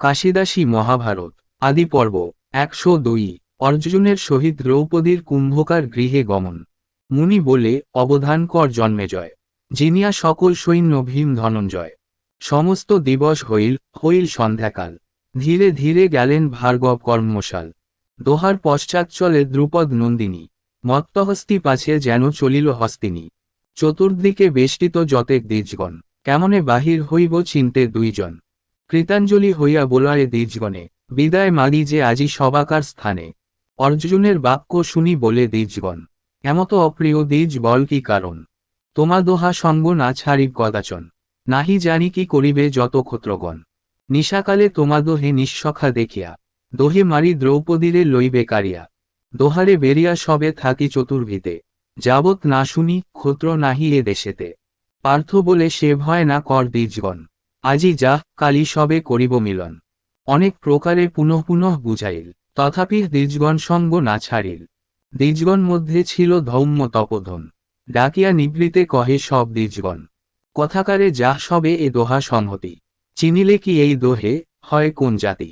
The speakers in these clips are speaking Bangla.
কাশিদাসী মহাভারত, আদি পর্ব, একশো দুই, অর্জুনের সহিত দ্রৌপদীর কুম্ভকার গৃহে গমন। মুনি বলে, অবধান কর জন্মে জয়। জিনিয়া সকল সৈন্য ভীম ধনঞ্জয়। সমস্ত দিবস হইল হইল সন্ধ্যাকাল। ধীরে ধীরে গেলেন ভার্গব কর্মশাল। দোহার পশ্চাৎ চলে দ্রুপদ নন্দিনী, মত্তহস্তি পাছে যেন চলিল হস্তিনী। চতুর্দিকে বেষ্টিত যতেক দ্বিজগণ, কেমনে বাহির হইব চিনতে দুইজন। কৃতাঞ্জলি হইয়া বোলারে দ্বিজগণে, বিদায় মাগি যে আজি সবাকার স্থানে। অর্জুনের বাক্য শুনি বলে দ্বিজগণ, এমত অপ্রিয় দ্বিজ বল কি কারণ? তোমা দোহা সঙ্গ না ছাড়ি কদাচন, নাহি জানি কি করিবে যত ক্ষত্রগণ নিশাকালে তোমা দোহে নিঃসখা দেখিয়া, দোহে মারি দ্রৌপদীরে লইবে কারিয়া। দোহারে বেরিয়া সবে থাকি চতুর্ভিতে যাবৎ না শুনি ক্ষত্র নাহি এ দেশেতে। পার্থ বলে সে ভয় না কর দ্বিজগণ। আজি যাহ কালি সবে করিব মিলন। অনেক প্রকারে পুনঃ পুনঃ বুঝাইল, তথাপি দ্বিজগণ সঙ্গ না ছাড়িল। দ্বিজগণ মধ্যে ছিল ধৌম্য তপোধন। ডাকিয়া নিবৃতে কহে সব দ্বিজগণ, কথাকারে যাহ সবে এ দোহা সংহতি। চিনিলে কি এই দোহে? হয় কোন জাতি?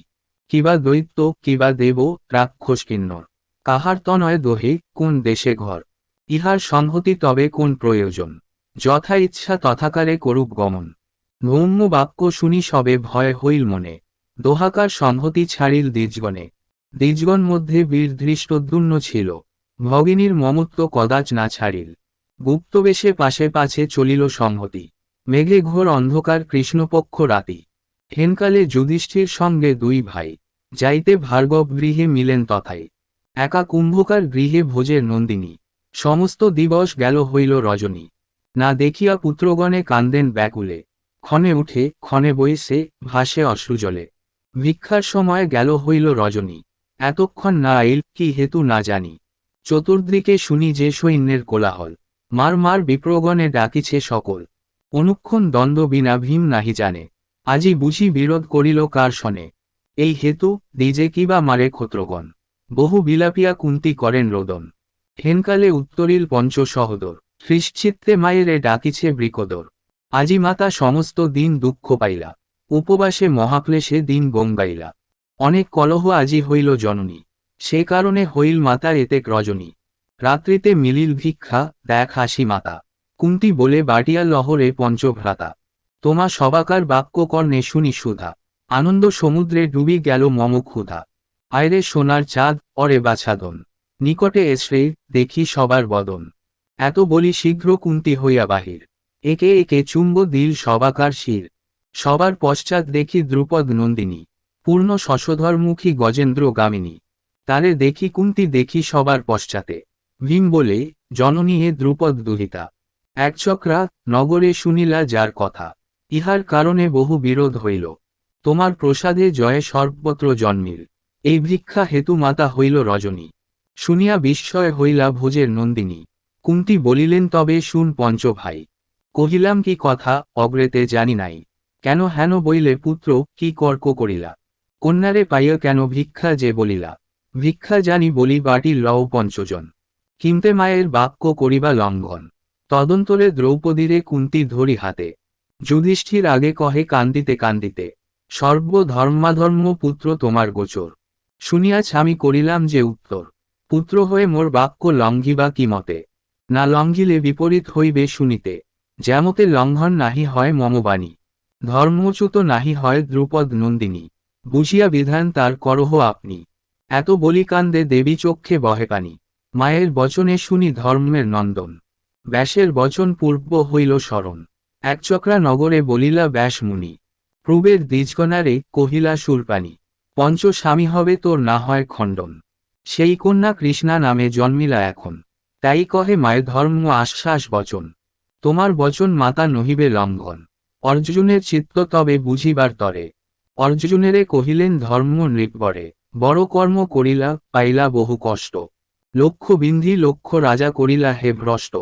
কিবা দৈত্য, কিবা দেব, রাক্ষস কিন্নর কাহার তনয় দোহে, কোন দেশে ঘর? ইহার সংহতি তবে কোন প্রয়োজন? যথা ইচ্ছা তথাকারে করুক গমন। ধৌম্য বাক্য শুনি সবে ভয় হইল মনে, দোহাকার সংহতি ছাড়িল দ্বিজগণে। দ্বিজগণ মধ্যে বীর ছিল, ভগিনীর মমত্ব কদাচ না ছাড়িল। গুপ্তবেশে পাশে পাছে চলিল সংহতি, মেঘে ঘোর অন্ধকার কৃষ্ণপক্ষ রাতি। হেনকালে যুধিষ্ঠির সঙ্গে দুই ভাই, যাইতে ভার্গব গৃহে মিলেন তথায়। একা কুম্ভকার গৃহে ভোজের নন্দিনী, সমস্ত দিবস গেল হইল রজনী। না দেখিয়া পুত্রগণে কান্দেন ব্যাকুলে ক্ষণে উঠে, ক্ষণে বইসে ভাসে অশ্রুজলে ভিক্ষার সময় গেল হইল রজনী। এতক্ষণ না আইল কি হেতু না জানি। চতুর্দিকে শুনি যে সৈন্যের কোলাহল। মার মার বিপ্রগণে ডাকিছে সকল। অনুক্ষণ দ্বন্দ্ব বিনা ভীম নাহি জানে। আজি বুঝি বিরোধ করিল কার শনে এই হেতু দিজে কিবা মারে ক্ষত্রগণ? বহু বিলাপিয়া কুন্তি করেন রোদন। হেনকালে উত্তরিল পঞ্চ সহদর খ্রিশ্চিত্তে মায়েরে ডাকিছে বৃকদর। আজি মাতা সমস্ত দিন দুঃখ পাইলা, উপবাসে মহাক্লেশে দিন গঙ্গাইলা অনেক কলহ আজি হইল জননী, সে কারণে হইল মাতা এতেক রজনী। রাত্রিতে মিলিল ভিক্ষা, দেখ হাসি মাতা। কুন্তি বলে, বাটিয়া লহরে পঞ্চভ্রাতা। তোমা সবাকার বাক্য কর্ণে শুনি সুধা। আনন্দ সমুদ্রে ডুবি গেল মম ক্ষুধা। আয়রে সোনার চাঁদ, অরে বাছাদন নিকটে এসরে দেখি সবার বদন। এত বলি শীঘ্র কুন্তি হইয়া বাহির। একে একে চুম্ব দিল সবাকার শির। সবার পশ্চাৎ দেখি দ্রুপদ নন্দিনী, পূর্ণ শশধরমুখী গজেন্দ্র গামিনী। তারে দেখি কুন্তি দেখি সবার পশ্চাতে। ভীম বলে, জননী হে দ্রুপদ দুহিতা। এক চক্রা নগরে শুনিলা যার কথা। ইহার কারণে বহু বিরোধ হইল। তোমার প্রসাদে জয়ে সর্বত্র জন্মিল। এই ভিক্ষা হেতু মাতা হইল রজনী। শুনিয়া বিস্ময় হইলা ভোজের নন্দিনী। কুন্তি বলিলেন, তবে শুন পঞ্চ ভাই কহিলাম, কি কথা? অগ্রেতে জানি নাই। কেন হেন বইলে পুত্র, কি কর্ক করিলা? কন্যারে পাইয়া কেন ভিক্ষা যে বলিলা? ভিক্ষা জানি বলি বাটি লও পঞ্চজন। কিমতে মায়ের বাক্য করিবা লঙ্ঘন। তদন্তরে দ্রৌপদীরে কুন্তি ধরি হাতে। যুধিষ্ঠির আগে কহে কান্দিতে কান্দিতে, সর্বধর্মাধর্ম পুত্র তোমার গোচর। শুনিয়া আমি করিলাম যে উত্তর। পুত্র হয়ে মোর বাক্য লঙ্ঘিবা কি মতে? না লঙ্ঘিলে বিপরীত হইবে শুনিতে। যেমতে লঙ্ঘন নাহি হয় মমবাণী। ধর্মচ্যুত নাহি হয় দ্রুপদ নন্দিনী। বুঝিয়া বিধান তার করহ আপনি। এত বলি কান্দে দেবী চক্ষে বহে পানি। মায়ের বচনে শুনি ধর্মের নন্দন। ব্যাসের বচন পূর্ব হইল স্মরণ। একচক্রা নগরে বলিলা ব্যাস মুনি। প্রবের দ্বিজগণারে কহিলা সুরপানি পঞ্চ স্বামী হবে তোর না হয় খণ্ডন। সেই কন্যা কৃষ্ণা নামে জন্মিলা এখন। তাই কহে মায়ের ধর্ম আশ্বাস বচন। তোমার বচন মাতা নহিবে লঙ্ঘন। অর্জুনের চিত্ত তবে বুঝিবার তরে। অর্জুনেরে কহিলেন, ধর্ম নৃপরে বড় কর্ম করিলা, পাইলা বহু কষ্ট। লক্ষ বিন্ধি লক্ষ রাজা করিলা হে ভ্রষ্ট।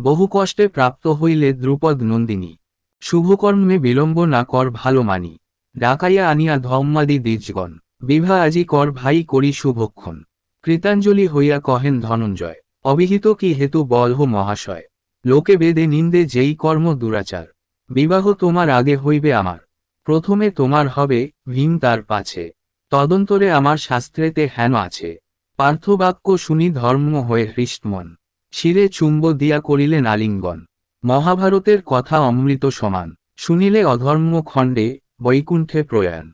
বহু কষ্টে প্রাপ্ত হইলে দ্রুপদ নন্দিনী। শুভকর্মে বিলম্ব না কর ভালো মানি। ডাকাইয়া আনিয়া ধম্মাদি দ্বিজগণ। বিভা আজি কর ভাই করি শুভক্ষণ। কৃতাঞ্জলি হইয়া কহেন ধনঞ্জয়। অবিহিত কি হেতু বলহ মহাশয়। লোকে বেদে নিন্দে যেই কর্ম দুরাচার। বিবাহ তোমার আগে হইবে আমার। প্রথমে তোমার হবে ভীম তার পাছে। তদন্তরে আমার শাস্ত্রেতে হেন আছে। পার্থবাক্য শুনি ধর্ম হয়ে হৃষ্টমন শিরে চুম্ব দিয়া করিলেন আলিঙ্গন মহাভারতের কথা অমৃত সমান। শুনিলে অধর্ম খণ্ডে বৈকুণ্ঠে প্রয়াণ।